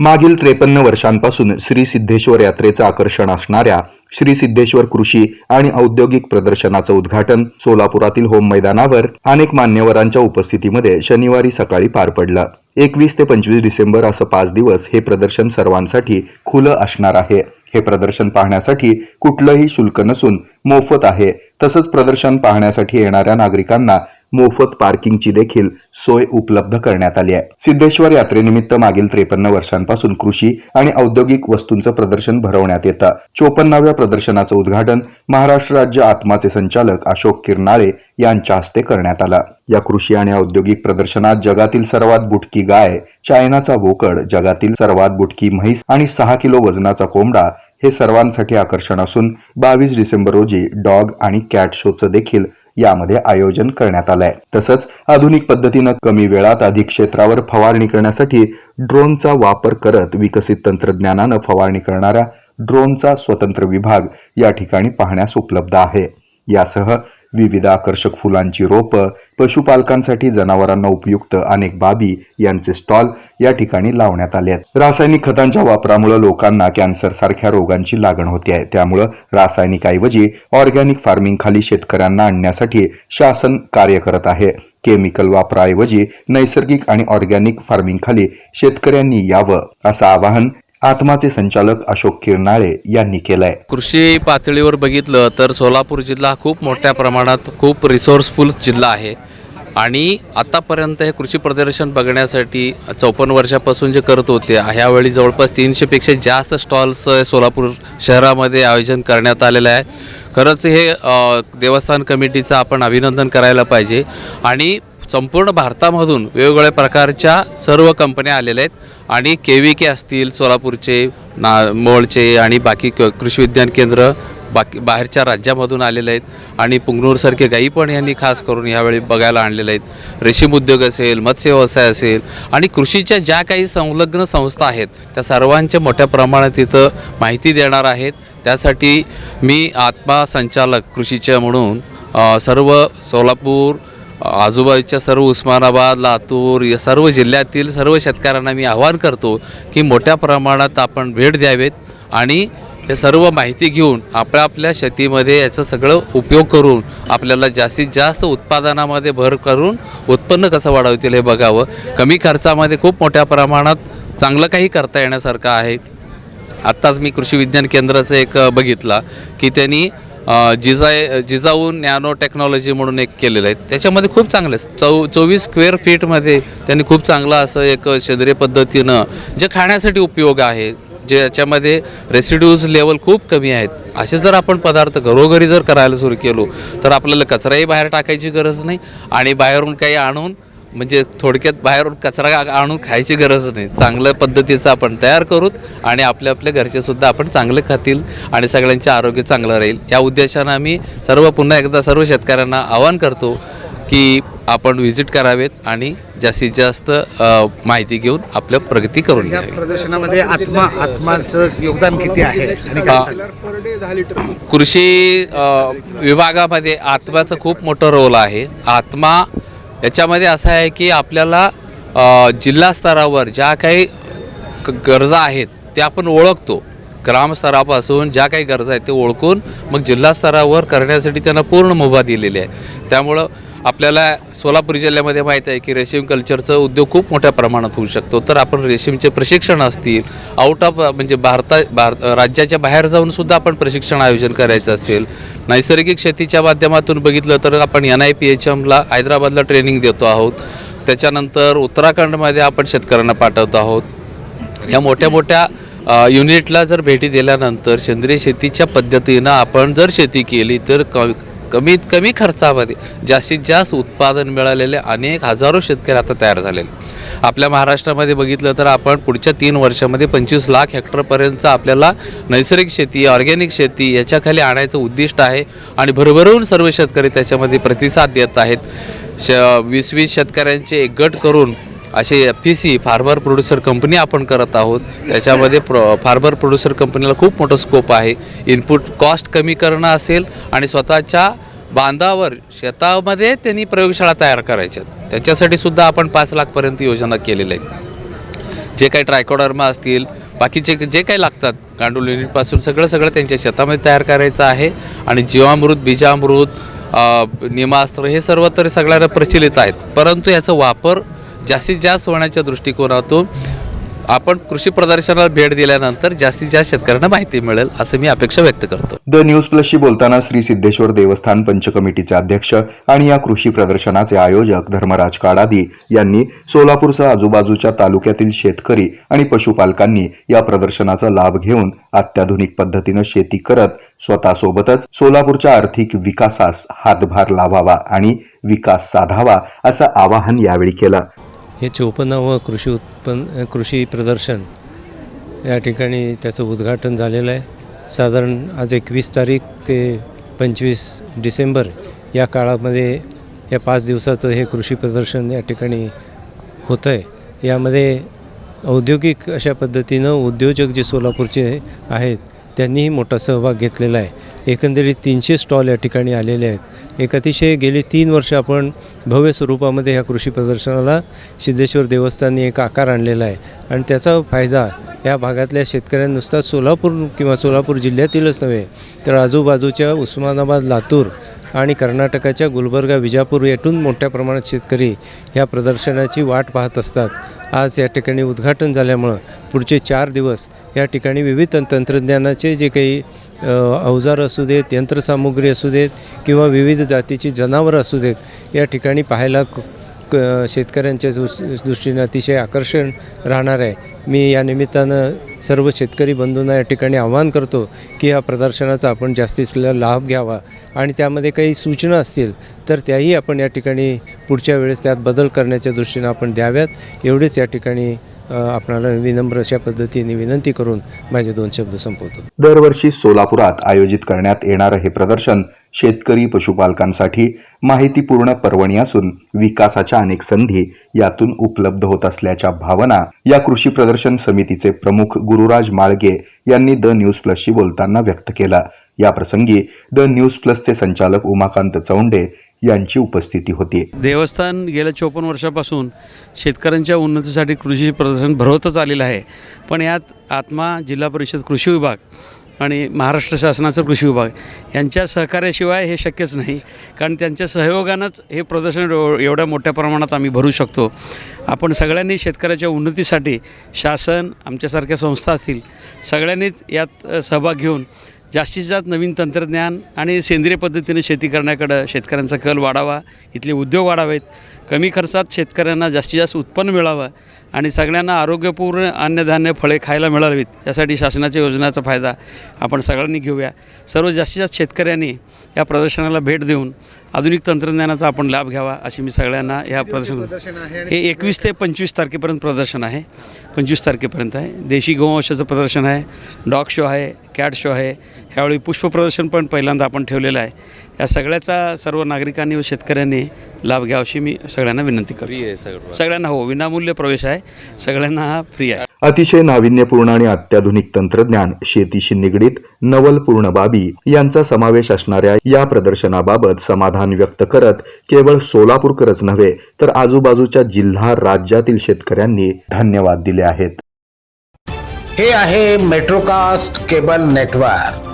मागील त्रेपन्न वर्षांपासून श्री सिद्धेश्वर यात्रेचं आकर्षण असणाऱ्या श्री सिद्धेश्वर कृषी आणि औद्योगिक प्रदर्शनाचं उद्घाटन सोलापुरातील होम मैदानावर अनेक मान्यवरांच्या उपस्थितीमध्ये शनिवारी सकाळी पार पडलं. एकवीस ते पंचवीस डिसेंबर असं पाच दिवस हे प्रदर्शन सर्वांसाठी खुलं असणार आहे. हे प्रदर्शन पाहण्यासाठी कुठलंही शुल्क नसून मोफत आहे. तसंच प्रदर्शन पाहण्यासाठी येणाऱ्या नागरिकांना मोफत पार्किंगची देखील सोय उपलब्ध करण्यात आली आहे. सिद्धेश्वर यात्रेनिमित्त मागील त्रेपन्न वर्षांपासून कृषी आणि औद्योगिक वस्तूंचं प्रदर्शन भरवण्यात येतं. चोपन्नाव्या प्रदर्शनाचं उद्घाटन महाराष्ट्र राज्य आत्माचे संचालक अशोक किरनाळे यांच्या हस्ते करण्यात आलं. या कृषी आणि औद्योगिक प्रदर्शनात जगातील सर्वात बुटकी गाय चायनाचा बोकड जगातील सर्वात बुटकी म्हैस आणि सहा किलो वजनाचा कोंबडा हे सर्वांसाठी आकर्षण असून बावीस डिसेंबर रोजी डॉग आणि कॅट शोचं देखील यामध्ये आयोजन करण्यात आलंय. तसंच आधुनिक पद्धतीनं कमी वेळात अधिक क्षेत्रावर फवारणी करण्यासाठी ड्रोनचा वापर करत विकसित तंत्रज्ञानानं फवारणी करणाऱ्या ड्रोनचा स्वतंत्र विभाग या ठिकाणी पाहण्यास उपलब्ध आहे. यासह विविध आकर्षक फुलांची रोपं पशुपालकांसाठी जनावरांना उपयुक्त अनेक बाबी यांचे स्टॉल या ठिकाणी लावण्यात आले आहेत. रासायनिक खतांच्या वापरामुळे लोकांना कॅन्सर सारख्या रोगांची लागण होते आहे. त्यामुळं रासायनिक ऐवजी ऑर्गॅनिक फार्मिंग खाली शेतकऱ्यांना आणण्यासाठी शासन कार्य करत आहे. केमिकल वापराऐवजी नैसर्गिक आणि ऑर्गॅनिक फार्मिंग खाली शेतकऱ्यांनी यावं असं आवाहन आत्माचे संचालक अशोक किरनाळे यांनी केलंय. कृषी पातळीवर बघितलं तर सोलापूर जिल्हा खूप मोठ्या प्रमाणात खूप रिसोर्सफुल जिल्हा आहे. आणि आतापर्यंत हे कृषी प्रदर्शन बघण्यासाठी चौपन्न वर्षापासून जे करत होते ह्यावेळी जवळपास तीनशेपेक्षा जास्त स्टॉल्स सोलापूर शहरामध्ये आयोजन करण्यात आलेलं आहे. खरंच हे देवस्थान कमिटीचं आपण अभिनंदन करायला पाहिजे. आणि संपूर्ण भारतामधून वेगवेगळ्या प्रकारच्या सर्व कंपन्या आलेल्या आहेत. आणि के व्ही के असतील सोलापूरचे ना मोळचे आणि बाकी क कृषी विज्ञान केंद्र बाकी बाहेरच्या राज्यामधून आलेले आहेत. आणि पुंगनूरसारखे गाई पण यांनी खास करून यावेळी बघायला आणलेले आहेत. रेशीम उद्योग असेल मत्स्य व्यवसाय असेल आणि कृषीच्या ज्या काही संलग्न संस्था आहेत त्या सर्वांच्या मोठ्या प्रमाणात तिथं माहिती देणार आहेत. त्यासाठी मी आत्मा संचालक कृषीच्या म्हणून सर्व सोलापूर आजूबाजूच्या सर्व उस्मानाबाद लातूर या सर्व जिल्ह्यातील सर्व शेतकऱ्यांना मी आवाहन करतो की मोठ्या प्रमाणात आपण भेट द्यावेत आणि हे सर्व माहिती घेऊन आपल्या आपल्या शेतीमध्ये याचं सगळं उपयोग करून आपल्याला जास्तीत जास्त उत्पादनामध्ये भर करून उत्पन्न कसं वाढवतील हे बघावं. कमी खर्चामध्ये खूप मोठ्या प्रमाणात चांगलं काही करता येण्यासारखं आहे. आत्ताच मी कृषी विज्ञान केंद्राचं एक बघितला की त्यांनी जिजाय जिजाऊ नॅनो टेक्नॉलॉजी म्हणून एक केलेलं आहे. त्याच्यामध्ये खूप चांगलं आहे. चौ चोवीस स्क्वेअर फीटमध्ये त्यांनी खूप चांगलं असं एक सेंद्रिय पद्धतीनं जे खाण्यासाठी उपयोग आहे जे याच्यामध्ये रेसिड्यूज लेवल खूप कमी आहेत. असे जर आपण पदार्थ घरोघरी जर करायला सुरू केलो तर आपल्याला कचराही बाहेर टाकायची गरज नाही आणि बाहेरून काही आणून म्हणजे थोडक्यात बाहेरून कचरा आणून खायची गरज नाही. चांगल्या पद्धतीचं आपण तयार करूत आणि आपल्या आपल्या घरचे सुद्धा आपण चांगले खातील आणि सगळ्यांचे आरोग्य चांगलं राहील. या उद्देशानं आम्ही सर्व पुन्हा एकदा सर्व शेतकऱ्यांना आवाहन करतो की आपण व्हिजिट करावेत आणि जास्तीत जास्त माहिती घेऊन आपल्या प्रगती करून या घ्यावी. प्रदर्शनामध्ये आत्मा आत्माचं योगदान किती आहे? कृषी विभागामध्ये आत्म्याचं खूप मोठं रोल आहे. आत्मा याच्यामध्ये असं आहे की आपल्याला जिल्हा स्तरावर ज्या काही गरजा आहेत त्या आपण ओळखतो. ग्रामस्तरापासून ज्या काही गरजा आहेत ते ओळखून मग जिल्हा स्तरावर करण्यासाठी त्यांना पूर्ण मुभा दिलेली आहे. त्यामुळं आपल्याला सोलापूर जिल्ह्यामध्ये माहीत आहे की रेशीम कल्चरचा उद्योग खूप मोठ्या प्रमाणात होऊ शकतो. तर आपण रेशीमचे प्रशिक्षण असतील आउट ऑफ म्हणजे भारता भारत राज्याच्या बाहेर जाऊन सुद्धा आपण प्रशिक्षण आयोजन करायचं असेल नैसर्गिक शेतीच्या माध्यमातून बघितलं तर आपण एन आय पी एच एमला हैदराबादला ट्रेनिंग देतो आहोत. त्याच्यानंतर उत्तराखंडमध्ये आपण शेतकऱ्यांना पाठवत आहोत. या मोठ्या मोठ्या युनिटला जर भेटी दिल्यानंतर सेंद्रिय शेतीच्या पद्धतीनं आपण जर शेती केली तर क कमीत कमी खर्चामध्ये जास्तीत जास्त उत्पादन मिळालेले अनेक हजारो शेतकरी आता तयार झालेले आपल्या महाराष्ट्रामध्ये बघितलं तर आपण पुढच्या तीन वर्षामध्ये पंचवीस लाख हेक्टरपर्यंत आपल्याला नैसर्गिक शेती ऑर्गॅनिक शेती याच्याखाली आणायचं उद्दिष्ट आहे आणि भरभरून सर्व शेतकरी त्याच्यामध्ये प्रतिसाद देत आहेत. श वीस वीस शेतकऱ्यांचे एक गट करून असे F P C farmer producer company आपण करत आहोत. त्याच्यामध्ये प्र फार्मर प्रोड्युसर कंपनीला खूप मोठं स्कोप आहे. इनपुट कॉस्ट कमी करणं असेल आणि स्वतःच्या बांधावर शेतामध्ये त्यांनी प्रयोगशाळा तयार करायच्या. त्याच्यासाठी सुद्धा आपण पाच लाखपर्यंत योजना केलेल्या आहेत. जे काही ट्रायकोडर्मा असतील बाकीचे जे काही लागतात गांडूळ युनिटपासून सगळं सगळं त्यांच्या शेतामध्ये तयार करायचं आहे. आणि जीवामृत बीजामृत निमास्त्र हे सर्व तरी सगळ्यांना प्रचलित आहेत. परंतु याचा वापर जास्तीत जास्त होण्याच्या दृष्टिकोनातून आपण कृषी प्रदर्शनाला भेट दिल्यानंतर जास्तीत जास्त शेतकऱ्यांना माहिती मिळेल असं मी अपेक्षा व्यक्त करतो. द न्यूज प्लसशी बोलताना श्री सिद्धेश्वर देवस्थान पंच कमिटीचे अध्यक्ष आणि या कृषी प्रदर्शनाचे आयोजक धर्मराज काडादी यांनी सोलापूरसह आजूबाजूच्या तालुक्यातील शेतकरी आणि पशुपालकांनी या प्रदर्शनाचा लाभ घेऊन अत्याधुनिक पद्धतीनं शेती करत स्वतःसोबतच सोलापूरच्या आर्थिक विकासास हातभार लावावा आणि विकास साधावा असं आवाहन यावेळी केलं. हे चोपन्नावं कृषी उत्पन्न कृषी प्रदर्शन या ठिकाणी त्याचं उद्घाटन झालेलं आहे. साधारण आज एकवीस तारीख ते पंचवीस डिसेंबर या काळामध्ये या पाच दिवसाचं हे कृषी प्रदर्शन या ठिकाणी होतं आहे यामध्ये औद्योगिक अशा पद्धतीनं उद्योजक जे सोलापूरचे आहेत त्यांनीही मोठा सहभाग घेतलेला आहे. एकंदरीत तीनशे स्टॉल या ठिकाणी आलेले आहेत. एक अतिशय गेली तीन वर्ष आपण भव्य स्वरूपामध्ये ह्या कृषी प्रदर्शनाला सिद्धेश्वर देवस्थानने एक आकार आणलेला आहे. आणि त्याचा फायदा या भागातल्या शेतकऱ्यांना नुसता सोलापूर किंवा सोलापूर जिल्ह्यातीलच नव्हे तर आजूबाजूच्या उस्मानाबाद लातूर आणि कर्नाटकाच्या गुलबर्गा विजापूर येथून मोठ्या प्रमाणात शेतकरी ह्या प्रदर्शनाची वाट पाहत असतात. आज या ठिकाणी उद्घाटन झाल्यामुळं पुढचे चार दिवस या ठिकाणी विविध तंत्रज्ञानाचे जे काही अवजार असू देत यंत्रसामुग्री असू देत किंवा विविध जातीची जनावरं असू देत या ठिकाणी पाहायला क- शेतकऱ्यांच्या दृष्- दृष्टीने अतिशय आकर्षण राहणार आहे. मी या निमित्तानं सर्व शेतकरी बंधूंना या ठिकाणी आवाहन करतो की या प्रदर्शनाचा आपण जास्तीत लाभ घ्यावा आणि त्यामध्ये काही सूचना असतील तर त्याही आपण या ठिकाणी पुढच्या वेळेस त्यात बदल करण्याच्या दृष्टीनं आपण द्याव्यात. एवढेच या ठिकाणी आपणाला विनम्र अशा पद्धतीने विनंती करून माझे दोन शब्द संपवतो. दरवर्षी सोलापुरात आयोजित करण्यात येणारं हे प्रदर्शन शेतकरी पशुपालकांसाठी माहितीपूर्ण पर्वणी असून विकासाच्या अनेक संधी यातून उपलब्ध होत असल्याच्या भावना या कृषी प्रदर्शन समितीचे प्रमुख गुरुराज माळगे यांनी द न्यूज प्लसशी बोलताना व्यक्त केला. या प्रसंगी द न्यूज प्लसचे संचालक उमाकांत चौंडे यांची उपस्थिती होती. देवस्थान गेल्या चोपन्न वर्षापासून शेतकऱ्यांच्या उन्नतीसाठी कृषी प्रदर्शन भरवतच आलेलं आहे. पण यात आत्मा जिल्हा परिषद कृषी विभाग आणि महाराष्ट्र शासनाचं कृषी विभाग यांच्या सहकार्याशिवाय हे शक्यच नाही. कारण त्यांच्या सहयोगानंच हे प्रदर्शन एव- एवढ्या मोठ्या प्रमाणात आम्ही भरू शकतो. आपण सगळ्यांनी शेतकऱ्याच्या उन्नतीसाठी शासन आमच्यासारख्या संस्था असतील सगळ्यांनीच यात सहभाग घेऊन जास्तीत जास्त नवीन तंत्रज्ञान आणि सेंद्रिय पद्धतीने शेती करण्याकडं शेतकऱ्यांचा कल वाढावा इथले उद्योग वाढावेत कमी खर्चात शेतकऱ्यांना जास्तीत जास्त उत्पन्न मिळावं आणि सगळ्यांना आरोग्यपूर्ण अन्नधान्य फळे खायला मिळावीत यासाठी शासनाच्या योजनेचा फायदा आपण सगळ्यांनी घेऊया. सर्व जास्तीत जास्त शेतकऱ्यांनी या प्रदर्शनाला भेट देऊन आधुनिक तंत्रज्ञानाचा आपण लाभ घ्यावा अशी मी सगळ्यांना या प्रदर्शन हे एकवीस ते पंचवीस तारखेपर्यंत प्रदर्शन आहे. पंचवीस तारखेपर्यंत आहे. देशी गोवंशाचं प्रदर्शन आहे. डॉग शो आहे. कॅट शो आहे. ह्यावेळी पुष्प प्रदर्शन पण पहिल्यांदा आपण ठेवलेलं आहे. या सगळ्याचा सर्व नागरिकांनी व शेतकऱ्यांनी लाभ घ्यावा अशी मी सगळ्यांना विनंती करतो. सगळ्यांना हो विनामूल्य प्रवेश आहे. सगळ्यांना हा फ्री आहे. अतिशय नाविन्यपूर्ण आणि अत्याधुनिक तंत्रज्ञान शेतीशी निगडीत नवलपूर्ण बाबी यांचा समावेश असणाऱ्या या प्रदर्शनाबाबत समाधान व्यक्त करत केवळ सोलापूरकरच नव्हे तर आजूबाजूच्या जिल्हा राज्यातील शेतकऱ्यांनी धन्यवाद दिले आहेत. हे आहे मेट्रोकास्ट केबल नेटवर्क.